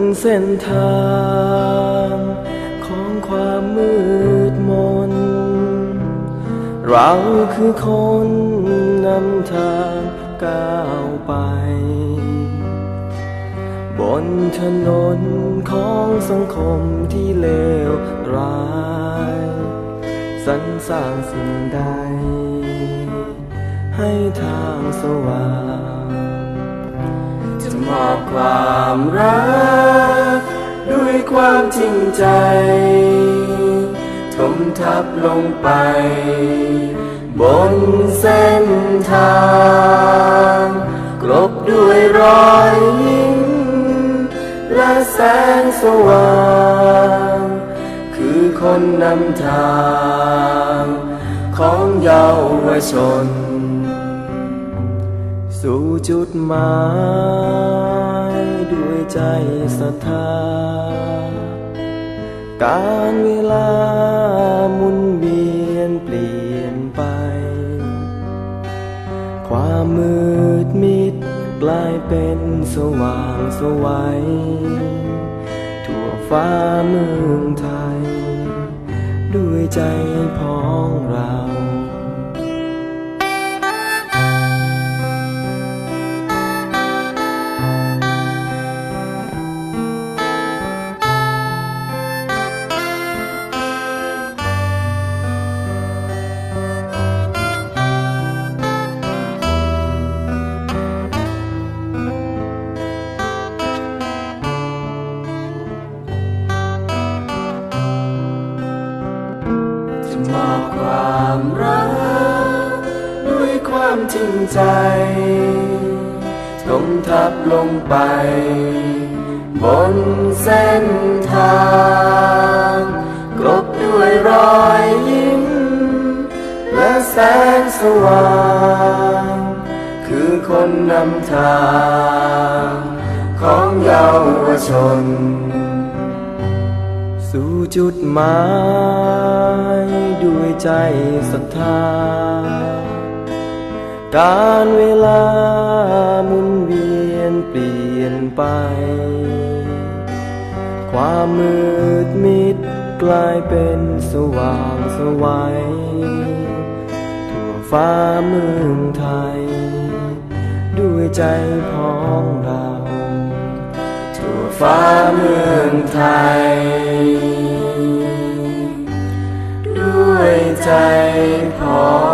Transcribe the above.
นเส้นทางของความมืดมน เราคือคนนำทางก้าวไป บนถนนของสังคมที่เลวร้ายสรรสร้างสิ่งใด ให้ทางสว่าง มอบความรัก ด้วยความจริงใจ ทมทับลงไป บนเส้นทาง กลบด้วยรอยยิ้มและแสงสว่าง คือคนนำทาง ของเยาวชน สู่จุดหมายด้วยใจศรัทธา การเวลาหมุนเวียนเปลี่ยนไป ความมืดมิดกลายเป็นสว่างสวัยทั่วฟ้าเมืองไทย ด้วยใจพ้องเราามจริงใจทมทับลงไป บนเส้นทางกลบด้วยรอยยิ้ม และแสงสว่าง คือคนนำทาง ของเยาวชน สู่จุดหมาย ด้วยใจศรัทธา การเวลาหมุนเวียนเปลี่ยนไป ความมืดมิดกลายเป็นสว่างสวัยทั่วฟ้าเมืองไทย ด้วยใจพ้องเราทั่วฟ้าเมืองไทย ด้วยใจพ้อง